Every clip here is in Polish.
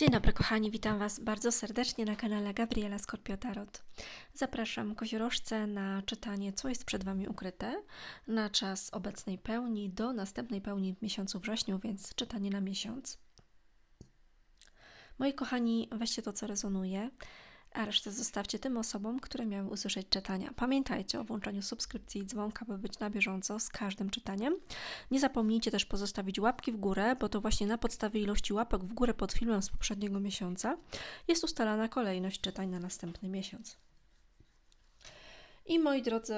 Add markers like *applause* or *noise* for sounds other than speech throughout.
Dzień dobry kochani, witam Was bardzo serdecznie na kanale Gabriela Skorpio Tarot. Zapraszam koziorożce na czytanie, co jest przed Wami ukryte na czas obecnej pełni do następnej pełni w miesiącu wrześniu, więc czytanie na miesiąc. Moi kochani, weźcie to, co rezonuje, a resztę zostawcie tym osobom, które miały usłyszeć czytania. Pamiętajcie o włączeniu subskrypcji i dzwonka, by być na bieżąco z każdym czytaniem. Nie zapomnijcie też pozostawić łapki w górę, bo to właśnie na podstawie ilości łapek w górę pod filmem z poprzedniego miesiąca jest ustalana kolejność czytań na następny miesiąc. I moi drodzy,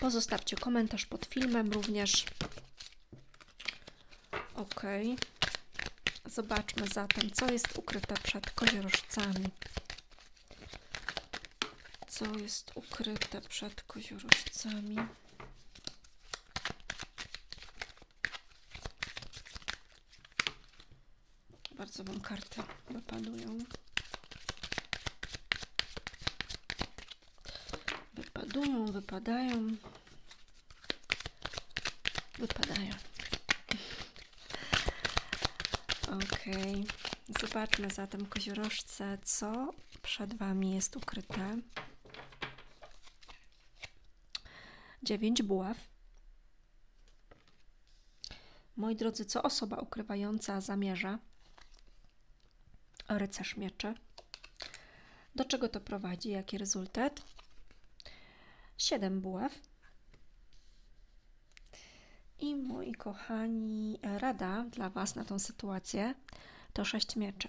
pozostawcie komentarz pod filmem również. Ok. Zobaczmy zatem, co jest ukryte przed koziorożcami. Co jest ukryte przed koziorożcami? Bardzo Wam karty wypadują. Wypadują, wypadają. Wypadają. Okej. Zobaczmy zatem, koziorożce, co przed Wami jest ukryte. Dziewięć buław. Moi drodzy, co osoba ukrywająca zamierza? Rycerz mieczy. Do czego to prowadzi? Jaki rezultat? Siedem buław. I moi kochani, rada dla Was na tą sytuację to sześć mieczy.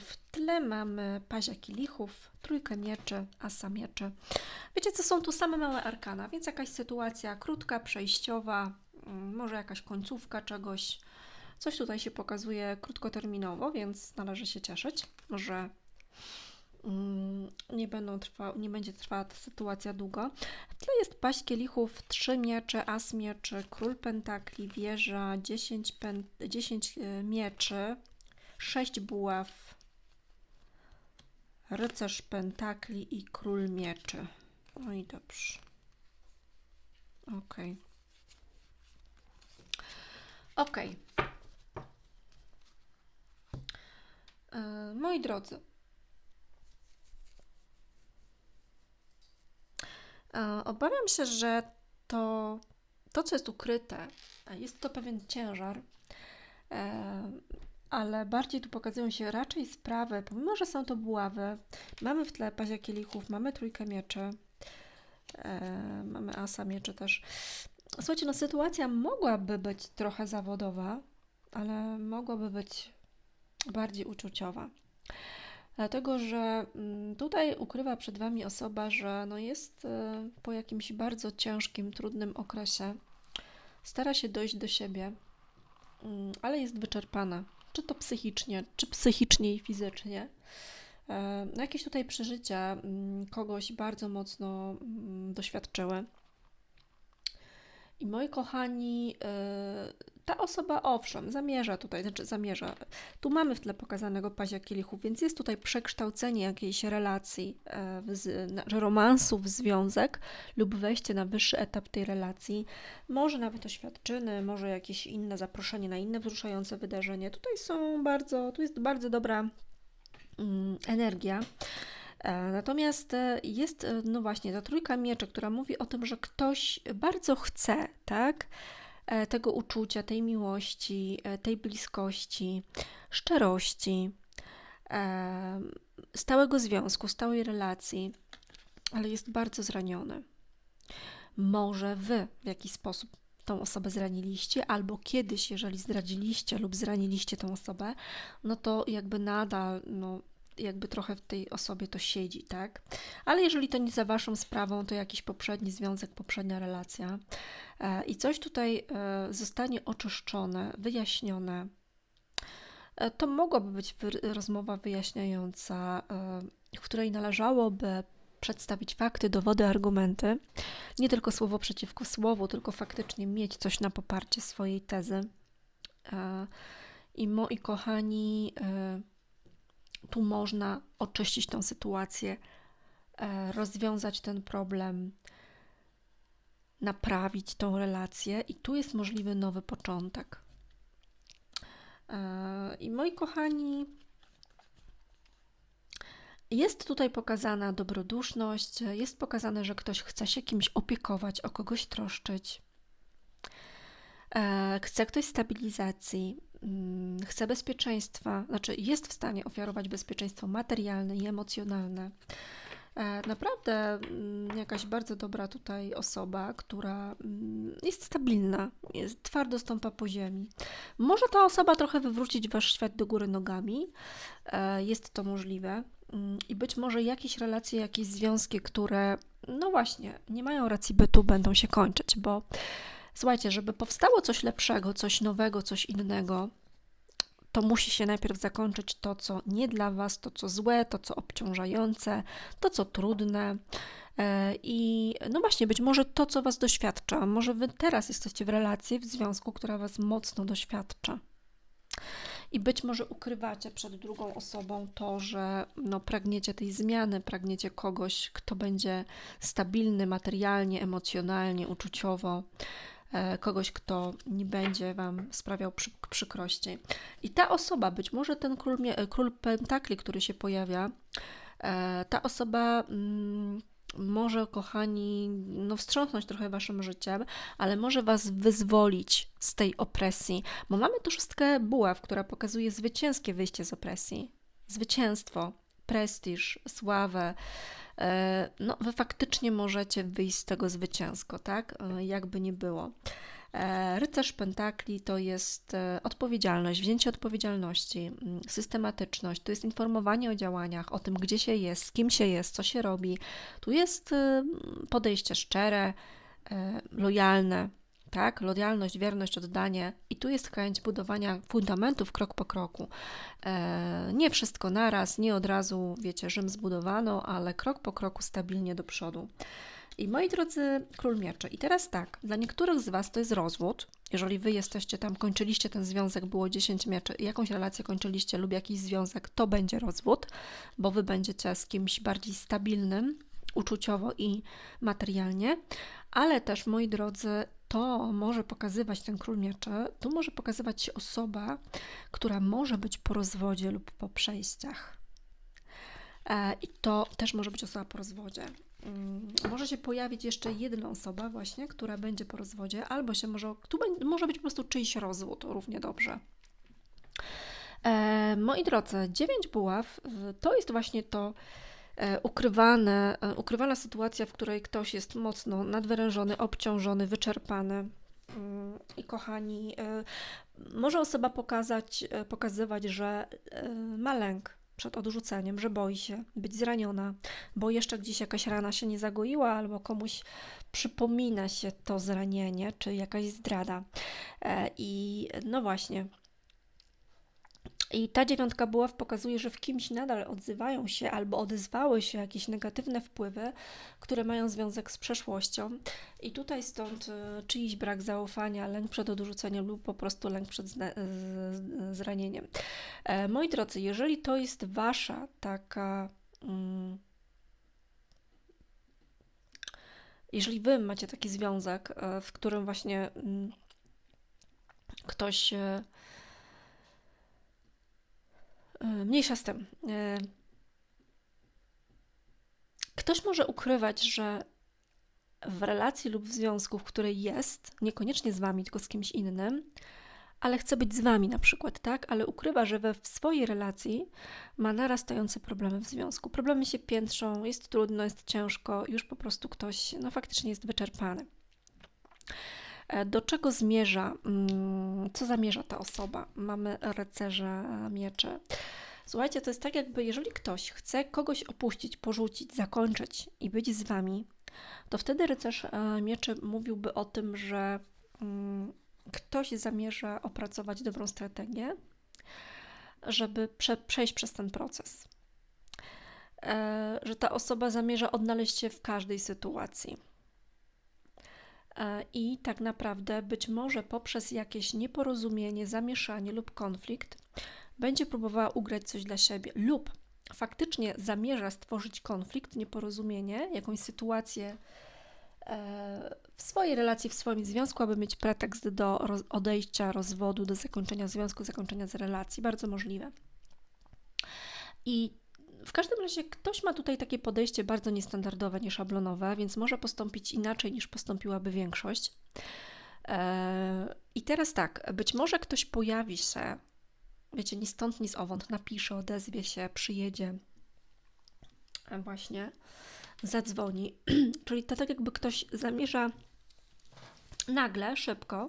W tle mamy pazia kielichów, trójkę mieczy, asa mieczy. Wiecie co, są tu same małe arkana, więc jakaś sytuacja krótka, przejściowa, mm, może jakaś końcówka czegoś. Coś tutaj się pokazuje krótkoterminowo, więc należy się cieszyć, że mm, nie, będą trwa, nie będzie trwała ta sytuacja długo. W tle jest paść kielichów, trzy miecze, as mieczy, król pentakli, wieża, 10, pen, 10 e, mieczy, sześć buław, rycerz pentakli i król mieczy. No i dobrze. Ok. Ok. E, moi drodzy, e, obawiam się, że to, to, co jest ukryte, jest to pewien ciężar, e, ale bardziej tu pokazują się raczej sprawy, pomimo, że są to buławy, mamy w tle pazia kielichów, mamy trójkę mieczy, e, mamy asa mieczy też. Słuchajcie, no sytuacja mogłaby być trochę zawodowa, ale mogłaby być bardziej uczuciowa. Dlatego, że mm, tutaj ukrywa przed Wami osoba, że no jest e, po jakimś bardzo ciężkim, trudnym okresie, stara się dojść do siebie, mm, ale jest wyczerpana czy to psychicznie, czy psychicznie i fizycznie. E, jakieś tutaj przeżycia mm, kogoś bardzo mocno mm, doświadczyły. I moi kochani, e, ta osoba owszem, zamierza tutaj, znaczy zamierza. Tu mamy w tle pokazanego pazia kielichów, więc jest tutaj przekształcenie jakiejś relacji, e, romansu w związek lub wejście na wyższy etap tej relacji. Może nawet oświadczyny, może jakieś inne zaproszenie na inne wzruszające wydarzenie. Tutaj są bardzo, tu jest bardzo dobra mm, energia. E, natomiast e, jest, no właśnie, ta trójka mieczy, która mówi o tym, że ktoś bardzo chce, tak? E, tego uczucia, tej miłości, e, tej bliskości, szczerości, e, stałego związku, stałej relacji, ale jest bardzo zraniony. Może wy w jakiś sposób tą osobę zraniliście, albo kiedyś, jeżeli zdradziliście lub zraniliście tą osobę, no to jakby nadal no, jakby trochę w tej osobie to siedzi, tak? Ale jeżeli to nie za waszą sprawą, to jakiś poprzedni związek, poprzednia relacja e, i coś tutaj e, zostanie oczyszczone, wyjaśnione, e, to mogłaby być rozmowa wyjaśniająca, w której należałoby przedstawić fakty, dowody, argumenty, nie tylko słowo przeciwko słowu, tylko faktycznie mieć coś na poparcie swojej tezy. I moi kochani, tu można oczyścić tę sytuację, e, rozwiązać ten problem, naprawić tą relację, i tu jest możliwy nowy początek. E, I moi kochani, jest tutaj pokazana dobroduszność, jest pokazane, że ktoś chce się kimś opiekować, o kogoś troszczyć. E, chce ktoś stabilizacji, chce bezpieczeństwa, znaczy jest w stanie ofiarować bezpieczeństwo materialne i emocjonalne. E, naprawdę mm, jakaś bardzo dobra tutaj osoba, która mm, jest stabilna, jest twardo stąpa po ziemi. Może ta osoba trochę wywrócić wasz świat do góry nogami, e, jest to możliwe. I być może jakieś relacje, jakieś związki, które, no właśnie, nie mają racji bytu, będą się kończyć, bo Słuchajcie, żeby powstało coś lepszego, coś nowego, coś innego, to musi się najpierw zakończyć to, co nie dla Was, to, co złe, to, co obciążające, to, co trudne. E, I no właśnie, być może to, co Was doświadcza, może Wy teraz jesteście w relacji, w związku, która Was mocno doświadcza. I być może ukrywacie przed drugą osobą to, że no, pragniecie tej zmiany, pragniecie kogoś, kto będzie stabilny materialnie, emocjonalnie, uczuciowo. E, kogoś, kto nie będzie Wam sprawiał przy, przykrości. I ta osoba, być może ten król, król pentakli, który się pojawia, e, ta osoba mm, może, kochani, no wstrząsnąć trochę Waszym życiem, ale może Was wyzwolić z tej opresji, bo mamy tu szóstkę buław, która pokazuje zwycięskie wyjście z opresji. Zwycięstwo, prestiż, sławę, E, no wy faktycznie możecie wyjść z tego zwycięsko, tak? E, jakby nie było. E, rycerz Pentakli to jest odpowiedzialność, wzięcie odpowiedzialności, mm, systematyczność, to jest informowanie o działaniach, o tym, gdzie się jest, z kim się jest, co się robi. Tu jest podejście szczere, lojalne, tak? Lojalność, wierność, oddanie. I tu jest chęć budowania fundamentów krok po kroku. E, nie wszystko naraz, nie od razu, wiecie, Rzym zbudowano, ale krok po kroku stabilnie do przodu. I moi drodzy, król mieczy. I teraz tak, dla niektórych z Was to jest rozwód. Jeżeli Wy jesteście tam, kończyliście ten związek, było 10 mieczy, jakąś relację kończyliście lub jakiś związek, to będzie rozwód, bo Wy będziecie z kimś bardziej stabilnym, uczuciowo i materialnie, ale też, moi drodzy, to może pokazywać ten król mieczy, tu może pokazywać się osoba, która może być po rozwodzie lub po przejściach. E, I to też może być osoba po rozwodzie. Mm, może się pojawić jeszcze jedna osoba, właśnie, która będzie po rozwodzie, albo się może, tu może być po prostu czyjś rozwód, równie dobrze. E, moi drodzy, dziewięć buław to jest właśnie to, ukrywane, e, ukrywana sytuacja, w której ktoś jest mocno nadwyrężony, obciążony, wyczerpany. Mm, I kochani, e, może osoba pokazać, pokazywać, że ma lęk przed odrzuceniem, że boi się być zraniona, bo jeszcze gdzieś jakaś rana się nie zagoiła, albo komuś przypomina się to zranienie, czy jakaś zdrada. I no właśnie, i ta dziewiątka buław pokazuje, że w kimś nadal odzywają się albo odezwały się jakieś negatywne wpływy, które mają związek z przeszłością. I tutaj stąd e, czyjś brak zaufania, lęk przed odrzuceniem lub po prostu lęk przed zranieniem. E, moi drodzy, jeżeli to jest wasza taka. Mm, jeżeli wy macie taki związek, e, w którym właśnie mm, ktoś E, mniejsza z tym. E, ktoś może ukrywać, że w relacji lub w związku, w której jest, niekoniecznie z wami, tylko z kimś innym, ale chce być z wami na przykład, tak? Ale ukrywa, że we w swojej relacji ma narastające problemy w związku. Problemy się piętrzą, jest trudno, jest ciężko, już po prostu ktoś, no faktycznie jest wyczerpany. E, do czego zmierza, mm, co zamierza ta osoba? Mamy rycerza miecze. Słuchajcie, to jest tak, jakby jeżeli ktoś chce kogoś opuścić, porzucić, zakończyć i być z wami, to wtedy rycerz e, mieczy mówiłby o tym, że mm, ktoś zamierza opracować dobrą strategię, żeby prze, przejść przez ten proces. E, że ta osoba zamierza odnaleźć się w każdej sytuacji E, i tak naprawdę być może poprzez jakieś nieporozumienie, zamieszanie lub konflikt będzie próbowała ugrać coś dla siebie lub faktycznie zamierza stworzyć konflikt, nieporozumienie, jakąś sytuację e, w swojej relacji, w swoim związku, aby mieć pretekst do odejścia, rozwodu, do zakończenia związku, zakończenia z relacji. Bardzo możliwe. I w każdym razie ktoś ma tutaj takie podejście bardzo niestandardowe, nieszablonowe, więc może postąpić inaczej niż postąpiłaby większość. E, I teraz tak, być może ktoś pojawi się, wiecie, ni stąd, ni z owąd, napisze, odezwie się, przyjedzie, e, właśnie zadzwoni. *clears throat* Czyli to tak jakby ktoś zamierza nagle, szybko,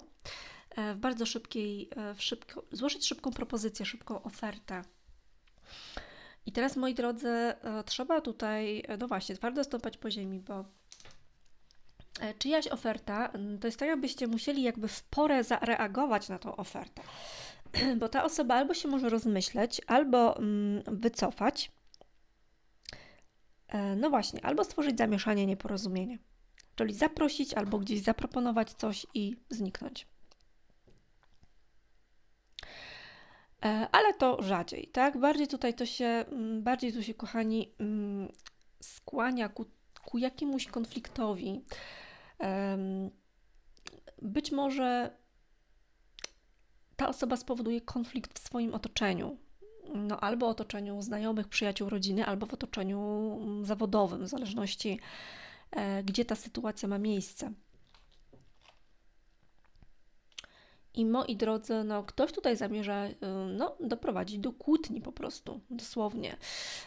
e, w bardzo szybkiej, w szybko, złożyć szybką propozycję, szybką ofertę. Teraz, moi drodzy, trzeba tutaj, no właśnie, twardo stąpać po ziemi, bo E, czyjaś oferta, to jest tak, jakbyście musieli jakby w porę zareagować na tą ofertę. *clears throat* Bo ta osoba albo się może rozmyśleć, albo mm, wycofać. E, no właśnie, albo stworzyć zamieszanie, nieporozumienie. Czyli zaprosić albo gdzieś zaproponować coś i zniknąć. E, ale to rzadziej, tak? Bardziej tutaj to się, mm, bardziej tu się, kochani, mm, skłania ku, ku jakiemuś konfliktowi, być może ta osoba spowoduje konflikt w swoim otoczeniu. No, albo otoczeniu znajomych, przyjaciół, rodziny, albo w otoczeniu mm, zawodowym, w zależności, e, gdzie ta sytuacja ma miejsce. I moi drodzy, no, ktoś tutaj zamierza y, no, doprowadzić do kłótni po prostu, dosłownie.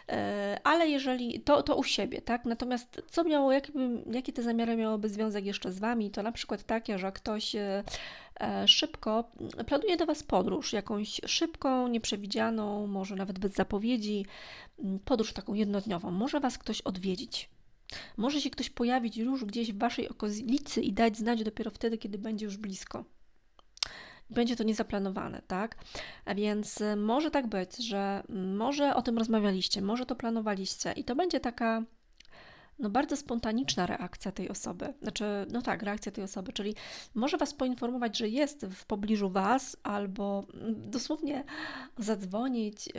E, ale jeżeli to, to u siebie, tak? Natomiast co miało, jaki, jakie te zamiary miałoby związek jeszcze z Wami, to na przykład takie, że ktoś e, e, szybko planuje do Was podróż, jakąś szybką, nieprzewidzianą, może nawet bez zapowiedzi, podróż taką jednodniową. Może Was ktoś odwiedzić. Może się ktoś pojawić już gdzieś w Waszej okolicy i dać znać dopiero wtedy, kiedy będzie już blisko będzie to niezaplanowane, tak? A więc y, może tak być, że może o tym rozmawialiście, może to planowaliście i to będzie taka no bardzo spontaniczna reakcja tej osoby. Znaczy, no tak, reakcja tej osoby, czyli może Was poinformować, że jest w pobliżu Was, albo dosłownie zadzwonić yy,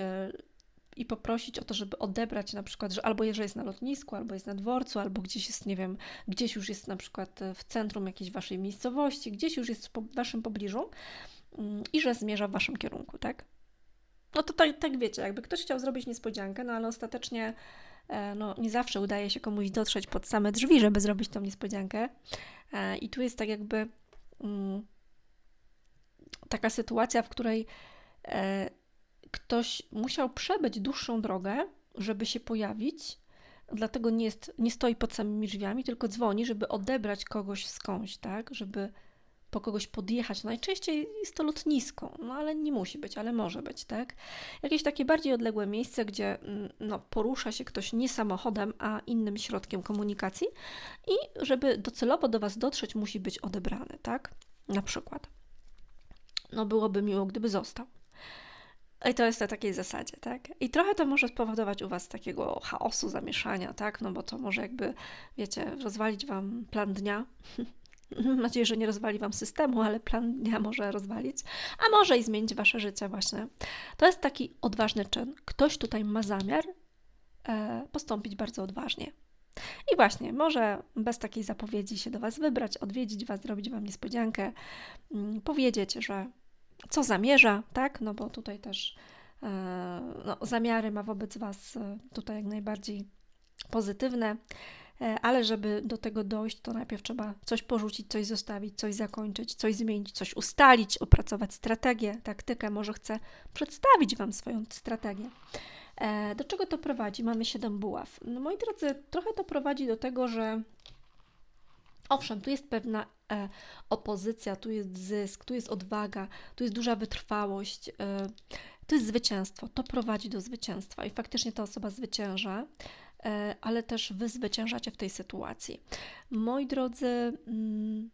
i poprosić o to, żeby odebrać na przykład, że albo jeżeli jest na lotnisku, albo jest na dworcu, albo gdzieś jest, nie wiem, gdzieś już jest na przykład w centrum jakiejś Waszej miejscowości, gdzieś już jest w Waszym pobliżu mm, i że zmierza w Waszym kierunku, tak? No to tak, tak wiecie, jakby ktoś chciał zrobić niespodziankę, no ale ostatecznie e, no, nie zawsze udaje się komuś dotrzeć pod same drzwi, żeby zrobić tą niespodziankę. E, I tu jest tak jakby mm, taka sytuacja, w której e, ktoś musiał przebyć dłuższą drogę, żeby się pojawić, dlatego nie, jest, nie stoi pod samymi drzwiami, tylko dzwoni, żeby odebrać kogoś skądś, tak? Żeby po kogoś podjechać. Najczęściej jest to lotnisko, no ale nie musi być, ale może być, tak? Jakieś takie bardziej odległe miejsce, gdzie mm, no, porusza się ktoś nie samochodem, a innym środkiem komunikacji i żeby docelowo do Was dotrzeć, musi być odebrany, tak? Na przykład. No byłoby miło, gdyby został. I to jest na takiej zasadzie, tak? I trochę to może spowodować u Was takiego chaosu, zamieszania, tak? No bo to może jakby, wiecie, rozwalić Wam plan dnia. *laughs* Mam nadzieję, że nie rozwali Wam systemu, ale plan dnia może rozwalić, a może i zmienić Wasze życie właśnie. To jest taki odważny czyn. Ktoś tutaj ma zamiar e, postąpić bardzo odważnie. I właśnie, może bez takiej zapowiedzi się do Was wybrać, odwiedzić Was, zrobić Wam niespodziankę, mm, powiedzieć, że co zamierza, tak? No bo tutaj też e, no, zamiary ma wobec Was e, tutaj jak najbardziej pozytywne, e, ale żeby do tego dojść, to najpierw trzeba coś porzucić, coś zostawić, coś zakończyć, coś zmienić, coś ustalić, opracować strategię, taktykę. Może chcę przedstawić Wam swoją strategię. Do czego to prowadzi? Mamy 7 buław. No moi drodzy, trochę to prowadzi do tego, że Owszem, tu jest pewna e, opozycja, tu jest zysk, tu jest odwaga, tu jest duża wytrwałość, e, to jest zwycięstwo, to prowadzi do zwycięstwa i faktycznie ta osoba zwycięża, e, ale też wy zwyciężacie w tej sytuacji. Moi drodzy, mm,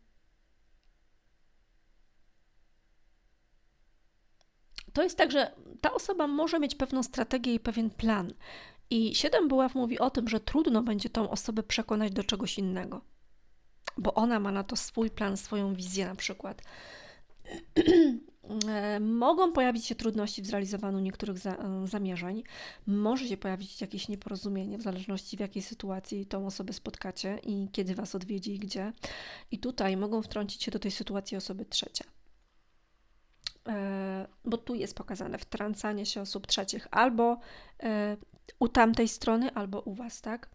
to jest tak, że ta osoba może mieć pewną strategię i pewien plan. I siedem buław mówi o tym, że trudno będzie tą osobę przekonać do czegoś innego bo ona ma na to swój plan, swoją wizję na przykład. *clears throat* E, mogą pojawić się trudności w zrealizowaniu niektórych za, e, zamierzeń, może się pojawić jakieś nieporozumienie w zależności w jakiej sytuacji tą osobę spotkacie i kiedy Was odwiedzi i gdzie. I tutaj mogą wtrącić się do tej sytuacji osoby trzecie. E, bo tu jest pokazane wtrącanie się osób trzecich albo u tamtej strony, albo u Was, tak?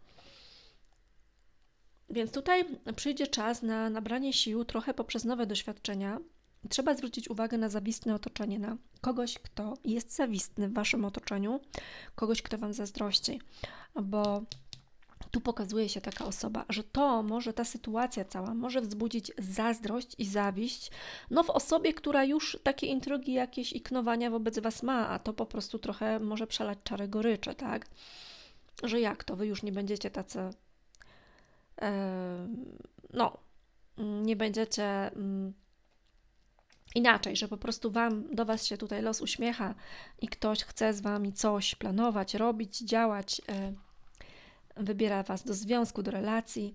Więc tutaj przyjdzie czas na nabranie sił trochę poprzez nowe doświadczenia. Trzeba zwrócić uwagę na zawistne otoczenie, na kogoś, kto jest zawistny w waszym otoczeniu, kogoś, kto wam zazdrości, bo tu pokazuje się taka osoba, że to może ta sytuacja cała może wzbudzić zazdrość i zawiść, no w osobie, która już takie intrygi jakieś i wobec was ma, a to po prostu trochę może przelać czarę goryczy, tak? Że jak to, wy już nie będziecie tacy no, nie będziecie mm, inaczej, że po prostu wam, do was się tutaj los uśmiecha i ktoś chce z wami coś planować, robić, działać, wybiera was do związku, do relacji.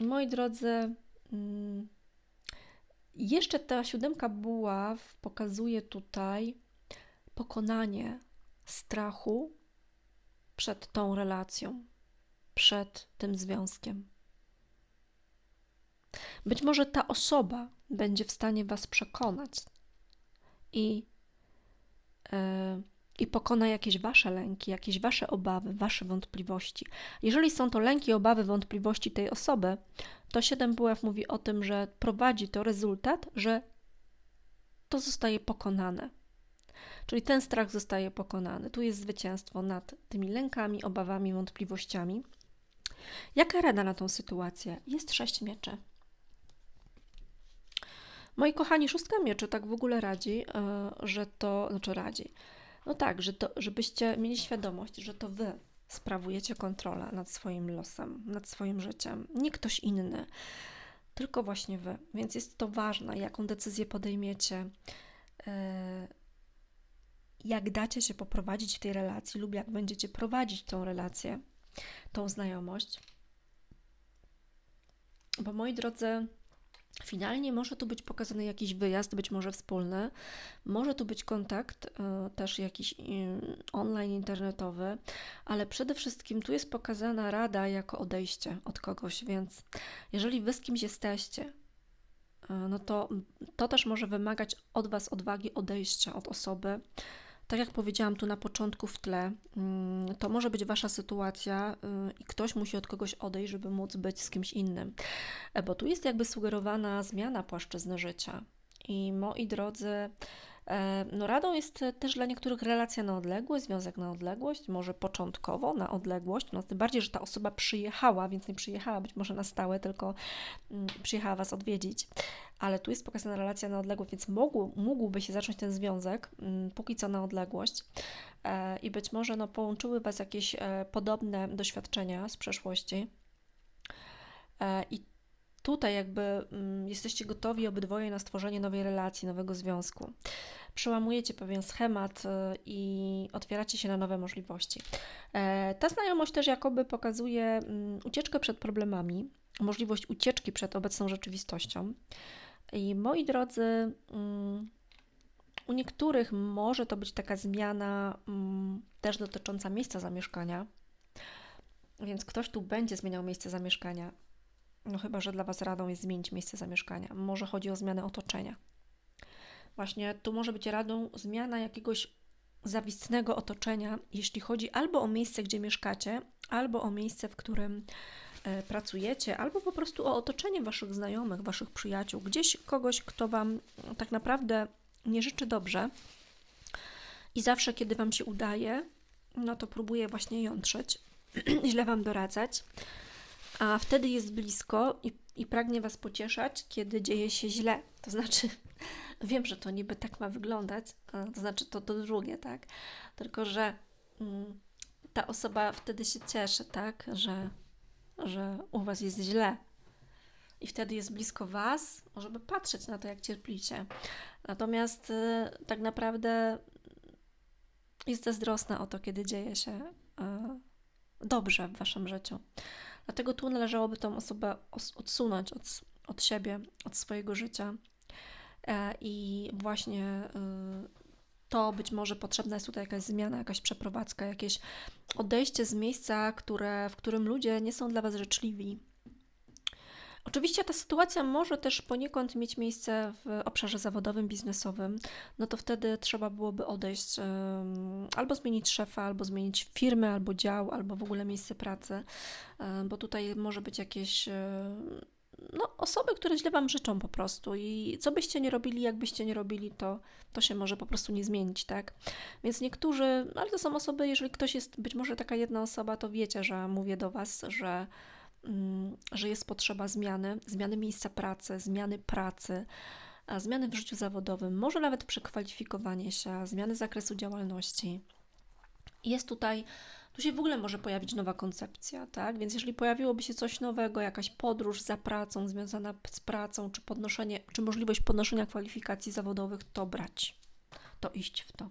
I moi drodzy, mm, jeszcze ta siódemka buław pokazuje tutaj pokonanie strachu przed tą relacją, przed tym związkiem. Być może ta osoba będzie w stanie Was przekonać i, yy, i pokona jakieś Wasze lęki, jakieś Wasze obawy, Wasze wątpliwości. Jeżeli są to lęki, obawy, wątpliwości tej osoby, to 7 buław mówi o tym, że prowadzi to rezultat, że to zostaje pokonane. Czyli ten strach zostaje pokonany. Tu jest zwycięstwo nad tymi lękami, obawami, wątpliwościami. Jaka rada na tą sytuację? Jest sześć mieczy. Moi kochani, szóstka mieczy tak w ogóle radzi, e, że to, znaczy radzi, no tak, że to, żebyście mieli świadomość, że to wy sprawujecie kontrolę nad swoim losem, nad swoim życiem, nie ktoś inny, tylko właśnie wy. Więc jest to ważne, jaką decyzję podejmiecie, e, jak dacie się poprowadzić w tej relacji lub jak będziecie prowadzić tą relację, tą znajomość. Bo moi drodzy, Finalnie może tu być pokazany jakiś wyjazd, być może wspólny, może tu być kontakt, y, też jakiś y, online, internetowy, ale przede wszystkim tu jest pokazana rada jako odejście od kogoś, więc jeżeli wy z kimś jesteście, y, no to to też może wymagać od Was odwagi odejścia od osoby, tak jak powiedziałam tu na początku w tle, mm, to może być wasza sytuacja y, i ktoś musi od kogoś odejść, żeby móc być z kimś innym. E, bo tu jest jakby sugerowana zmiana płaszczyzny życia. I moi drodzy, no radą jest też dla niektórych relacja na odległość, związek na odległość, może początkowo na odległość, no tym bardziej, że ta osoba przyjechała, więc nie przyjechała być może na stałe, tylko mm, przyjechała Was odwiedzić, ale tu jest pokazana relacja na odległość, więc mógł, mógłby się zacząć ten związek, mm, póki co na odległość e, i być może no, połączyły Was jakieś e, podobne doświadczenia z przeszłości. I tutaj jakby mm, jesteście gotowi obydwoje na stworzenie nowej relacji, nowego związku. Przełamujecie pewien schemat y, i otwieracie się na nowe możliwości. E, ta znajomość też jakoby pokazuje mm, ucieczkę przed problemami, możliwość ucieczki przed obecną rzeczywistością. I moi drodzy, mm, u niektórych może to być taka zmiana też dotycząca miejsca zamieszkania. Więc ktoś tu będzie zmieniał miejsce zamieszkania. No chyba, że dla Was radą jest zmienić miejsce zamieszkania. Może chodzi o zmianę otoczenia. Właśnie tu może być radą zmiana jakiegoś zawistnego otoczenia, jeśli chodzi albo o miejsce, gdzie mieszkacie, albo o miejsce, w którym e, pracujecie, albo po prostu o otoczenie Waszych znajomych, Waszych przyjaciół, gdzieś kogoś, kto Wam tak naprawdę nie życzy dobrze. I zawsze, kiedy Wam się udaje, no to próbuje właśnie jątrzeć, *clears throat* źle Wam doradzać a wtedy jest blisko i, i pragnie Was pocieszać, kiedy dzieje się źle. To znaczy, *laughs* wiem, że to niby tak ma wyglądać, to znaczy to, to drugie, tak? Tylko, że mm, ta osoba wtedy się cieszy, tak? Że, że u Was jest źle. I wtedy jest blisko Was, żeby patrzeć na to, jak cierplicie. Natomiast y, tak naprawdę jest zazdrosna o to, kiedy dzieje się y, dobrze w Waszym życiu. Dlatego tu należałoby tą osobę odsunąć od, od siebie, od swojego życia e, i właśnie y, to być może potrzebna jest tutaj jakaś zmiana, jakaś przeprowadzka, jakieś odejście z miejsca, które, w którym ludzie nie są dla Was życzliwi. Oczywiście ta sytuacja może też poniekąd mieć miejsce w obszarze zawodowym, biznesowym. No to wtedy trzeba byłoby odejść, albo zmienić szefa, albo zmienić firmę, albo dział, albo w ogóle miejsce pracy, bo tutaj może być jakieś. no, osoby, które źle Wam życzą po prostu i co byście nie robili, jakbyście nie robili, to, to się może po prostu nie zmienić, tak? Więc niektórzy, ale to są osoby, jeżeli ktoś jest, być może taka jedna osoba, to wiecie, że mówię do Was, że, że jest potrzeba zmiany, zmiany miejsca pracy, zmiany pracy, zmiany w życiu zawodowym, może nawet przekwalifikowanie się, zmiany zakresu działalności. Jest tutaj, tu się w ogóle może pojawić nowa koncepcja, tak? Więc jeżeli pojawiłoby się coś nowego, jakaś podróż za pracą, związana z pracą, czy podnoszenie, czy możliwość podnoszenia kwalifikacji zawodowych, to brać, to iść w to.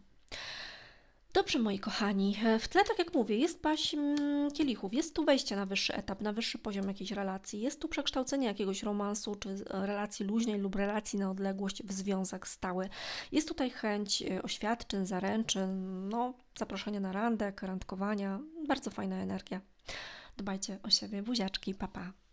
Dobrze, moi kochani, e, w tle, tak jak mówię, jest paść mm, kielichów, jest tu wejście na wyższy etap, na wyższy poziom jakiejś relacji, jest tu przekształcenie jakiegoś romansu, czy e, relacji luźnej lub relacji na odległość w związek stały. Jest tutaj chęć e, oświadczyn, zaręczyn, no, zaproszenia na randek, randkowania. Bardzo fajna energia. Dbajcie o siebie, buziaczki, papa. Pa.